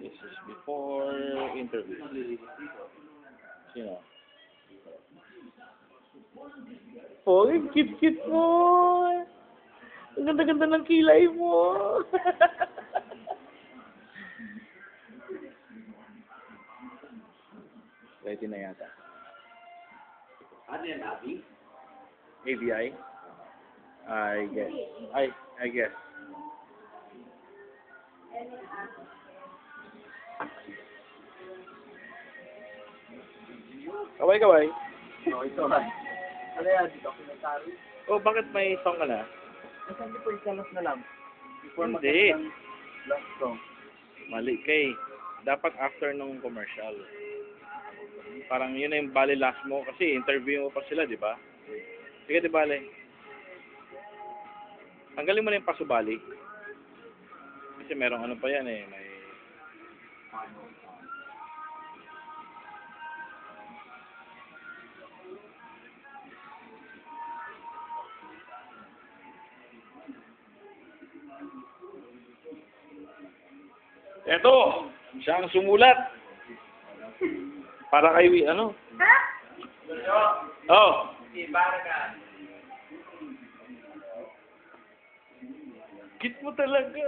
This is before interview. Sino? Oh, cute-cute mo. Ang ganda-ganda ng kilay mo. Ready na yata. Ano yan, Abby? ABI? I guess. I I guess. Kaway kaway. Ito na. Ano yan, documentary? Oh, bakit may song ka na? Kasi hindi po ikalas na lang. Before Hindi. last song. Mali kay. Dapat after nung commercial. Parang yun na yung bali last mo kasi interview mo pa sila, di ba? Sige, di bale. Tanggalin mo na yung pasubali. Kasi merong ano pa yan eh. May... Eto! Siya ang sumulat. Para kay, ano? Oh! Kit mo talaga.